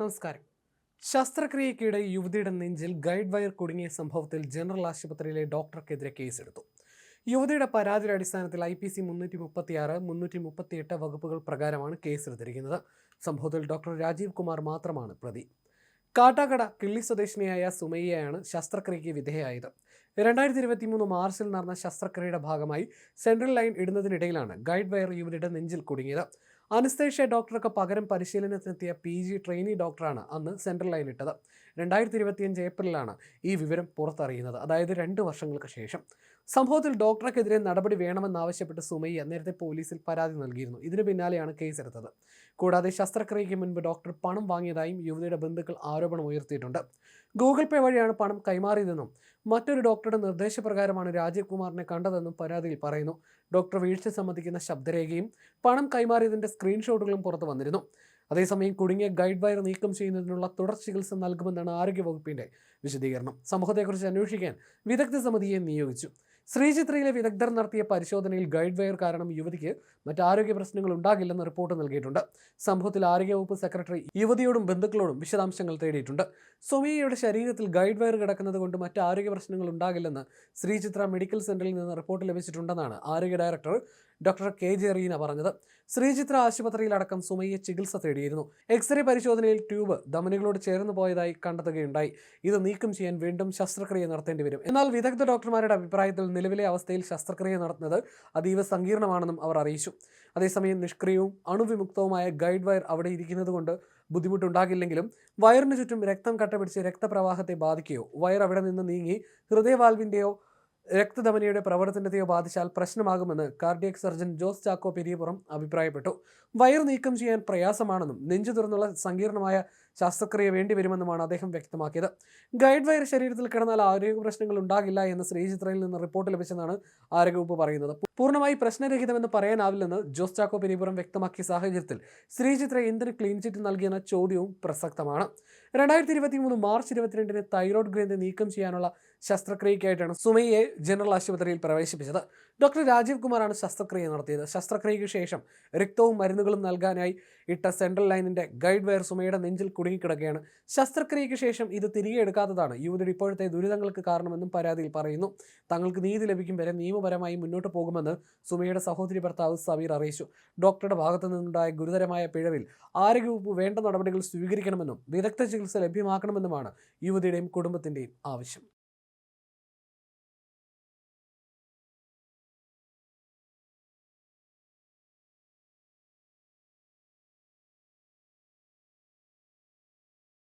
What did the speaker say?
നമസ്കാരം. ശസ്ത്രക്രിയയ്ക്കിടെ യുവതിയുടെ നെഞ്ചിൽ ഗൈഡ് വയർ കുടുങ്ങിയ സംഭവത്തിൽ ജനറൽ ആശുപത്രിയിലെ ഡോക്ടർക്കെതിരെ കേസെടുത്തു. യുവതിയുടെ പരാതിയുടെ അടിസ്ഥാനത്തിൽ ഐ പി സി മുന്നൂറ്റി മുപ്പത്തിയാറ് മുന്നൂറ്റി മുപ്പത്തിയെട്ട് വകുപ്പുകൾ പ്രകാരമാണ് കേസെടുത്തിരിക്കുന്നത്. സംഭവത്തിൽ ഡോക്ടർ രാജീവ് കുമാർ മാത്രമാണ് പ്രതി. കാട്ടാക്കട കിള്ളി സ്വദേശിനിയായ സുമയ്യയാണ് ശസ്ത്രക്രിയയ്ക്ക് വിധേയായത്. രണ്ടായിരത്തി ഇരുപത്തി മൂന്ന് മാർച്ചിൽ നടന്ന ശസ്ത്രക്രിയയുടെ ഭാഗമായി സെൻട്രൽ ലൈൻ ഇടുന്നതിനിടയിലാണ് ഗൈഡ് വയർ യുവതിയുടെ നെഞ്ചിൽ കുടുങ്ങിയത്. അനസ്തേഷ്യ ഡോക്ടർക്ക് പകരം പരിശീലനത്തിനെത്തിയ പി ജി ട്രെയിനി ഡോക്ടറാണ് അന്ന് സെൻട്രൽ ലൈൻ ഇട്ടത്. രണ്ടായിരത്തി ഇരുപത്തിയഞ്ച് ഏപ്രിലാണ് ഈ വിവരം പുറത്തറിയുന്നത്. അതായത് രണ്ട് വർഷങ്ങൾക്ക് ശേഷം. സംഭവത്തിൽ ഡോക്ടർക്കെതിരെ നടപടി വേണമെന്നാവശ്യപ്പെട്ട് സുമയ്യ നേരത്തെ പോലീസിൽ പരാതി നൽകിയിരുന്നു. ഇതിനു പിന്നാലെയാണ് കേസെടുത്തത്. കൂടാതെ ശസ്ത്രക്രിയയ്ക്ക് മുൻപ് ഡോക്ടർ പണം വാങ്ങിയതായും യുവതിയുടെ ബന്ധുക്കൾ ആരോപണം ഉയർത്തിയിട്ടുണ്ട്. ഗൂഗിൾ പേ വഴിയാണ് പണം കൈമാറിയതെന്നും മറ്റൊരു ഡോക്ടറുടെ നിർദ്ദേശപ്രകാരമാണ് രാജീവ് കുമാറിനെ കണ്ടതെന്നും പരാതിയിൽ പറയുന്നു. ഡോക്ടർ വീഴ്ച സംബന്ധിക്കുന്ന ശബ്ദരേഖയും പണം കൈമാറിയതിന്റെ സ്ക്രീൻഷോട്ടുകളും പുറത്തു വന്നിരുന്നു. അതേസമയം കുടുങ്ങിയ ഗൈഡ് വയർ നീക്കം ചെയ്യുന്നതിനുള്ള തുടർ ചികിത്സ നൽകുമെന്നാണ് ആരോഗ്യവകുപ്പിന്റെ വിശദീകരണം. സംഭവത്തെക്കുറിച്ച് അന്വേഷിക്കാൻ വിദഗ്ധ സമിതിയെ നിയോഗിച്ചു. ശ്രീചിത്രയിലെ വിദഗ്ധർ നടത്തിയ പരിശോധനയിൽ ഗൈഡ് വയർ കാരണം യുവതിക്ക് മറ്റ് ആരോഗ്യ പ്രശ്നങ്ങൾ ഉണ്ടാകില്ലെന്ന് റിപ്പോർട്ട് നൽകിയിട്ടുണ്ട്. സംഭവത്തിൽ ആരോഗ്യവകുപ്പ് സെക്രട്ടറി യുവതിയോടും ബന്ധുക്കളോടും വിശദാംശങ്ങൾ തേടിയിട്ടുണ്ട്. സുമിയയുടെ ശരീരത്തിൽ ഗൈഡ് വയർ കിടക്കുന്നത് കൊണ്ട് മറ്റ് ആരോഗ്യ പ്രശ്നങ്ങൾ ഉണ്ടാകില്ലെന്ന് ശ്രീചിത്ര മെഡിക്കൽ സെന്ററിൽ നിന്ന് റിപ്പോർട്ട് ലഭിച്ചിട്ടുണ്ടെന്നാണ് ആരോഗ്യ director doctor K J Reena പറഞ്ഞത്. ശ്രീചിത്ര ആശുപത്രിയിലടക്കം സുമയ്യ ചികിത്സ തേടിയിരുന്നു. എക്സ്റേ പരിശോധനയിൽ ട്യൂബ് ധമനികളോട് ചേർന്ന് പോയതായി കണ്ടെത്തുകയുണ്ടായി. ഇത് നീക്കം ചെയ്യാൻ വീണ്ടും ശസ്ത്രക്രിയ നടത്തേണ്ടി വരും. എന്നാൽ വിദഗ്ധ ഡോക്ടർമാരുടെ അഭിപ്രായത്തിൽ നിലവിലെ അവസ്ഥയിൽ ശസ്ത്രക്രിയ നടത്തുന്നത് അതീവ സങ്കീർണമാണെന്നും അവർ അറിയിച്ചു. അതേസമയം നിഷ്ക്രിയവും അണുവിമുക്തവുമായ ഗൈഡ് വയർ അവിടെ ഇരിക്കുന്നതുകൊണ്ട് ബുദ്ധിമുട്ടുണ്ടാകില്ലെങ്കിലും വയറിന് ചുറ്റും രക്തം കട്ടപിടിച്ച് രക്തപ്രവാഹത്തെ ബാധിക്കുകയോ വയർ അവിടെ നിന്ന് നീങ്ങി ഹൃദയവാൽവിന്റെയോ രക്തധമനിയുടെ പ്രവർത്തനത്തെയോ ബാധിച്ചാൽ പ്രശ്നമാകുമെന്ന് കാർഡിയക് സർജൻ ജോസ് ചാക്കോ പെരിയപുറം അഭിപ്രായപ്പെട്ടു. വയർ നീക്കം ചെയ്യാൻ പ്രയാസമാണെന്നും നെഞ്ചു തുറന്നുള്ള സങ്കീർണമായ ശസ്ത്രക്രിയ വേണ്ടിവരുമെന്നുമാണ് അദ്ദേഹം വ്യക്തമാക്കിയത്. ഗൈഡ് വയർ ശരീരത്തിൽ കിടന്നാൽ ആരോഗ്യ പ്രശ്നങ്ങൾ ഉണ്ടാകില്ല എന്ന് ശ്രീചിത്രയിൽ നിന്ന് റിപ്പോർട്ട് ലഭിച്ചെന്നാണ് ആരോഗ്യവകുപ്പ് പറയുന്നത്. പൂർണമായി പ്രശ്നരഹിതമെന്ന് പറയാനാവില്ലെന്ന് ജോസ് ചാക്കോ പെരിപുറം വ്യക്തമാക്കിയ സാഹചര്യത്തിൽ ശ്രീചിത്ര എന്തിന് ക്ലീൻ ചിറ്റ് നൽകിയെന്ന ചോദ്യവും പ്രസക്തമാണ്. രണ്ടായിരത്തി ഇരുപത്തി മൂന്ന് മാർച്ച് ഇരുപത്തിരണ്ടിന് തൈറോയ്ഡ് ഗ്രന്ഥി നീക്കം ചെയ്യാനുള്ള ശസ്ത്രക്രിയയ്ക്കായിട്ടാണ് സുമയെ ജനറൽ ആശുപത്രിയിൽ പ്രവേശിപ്പിച്ചത്. ഡോക്ടർ രാജീവ് കുമാറാണ് ശസ്ത്രക്രിയ നടത്തിയത്. ശസ്ത്രക്രിയയ്ക്ക് ശേഷം രക്തവും മരുന്നുകളും നൽകാനായി ഇട്ട സെൻട്രൽ ലൈനിന്റെ ഗൈഡ് വയർ സുമയുടെ നെഞ്ചിൽ കുടുങ്ങിക്കിടക്കുകയാണ് ശസ്ത്രക്രിയയ്ക്ക് ശേഷം ഇത് തിരികെ എടുക്കാത്തതാണ്. യുവതിയുടെ ഇപ്പോഴത്തെ ദുരിതങ്ങൾക്ക് കാരണമെന്നും പരാതിയിൽ പറയുന്നു. തങ്ങൾക്ക് നീതി ലഭിക്കും വരെ നിയമപരമായി മുന്നോട്ട് പോകുമെന്ന് സുമയുടെ സഹോദരി ഭർത്താവ് സമീർ അറിയിച്ചു. ഡോക്ടറുടെ ഭാഗത്തു നിന്നുണ്ടായ ഗുരുതരമായ പിഴവിൽ ആരോഗ്യവകുപ്പ് വേണ്ട നടപടികൾ സ്വീകരിക്കണമെന്നും വിദഗ്ധ ചികിത്സ ലഭ്യമാക്കണമെന്നുമാണ് യുവതിയുടെയും കുടുംബത്തിന്റെയും ആവശ്യം.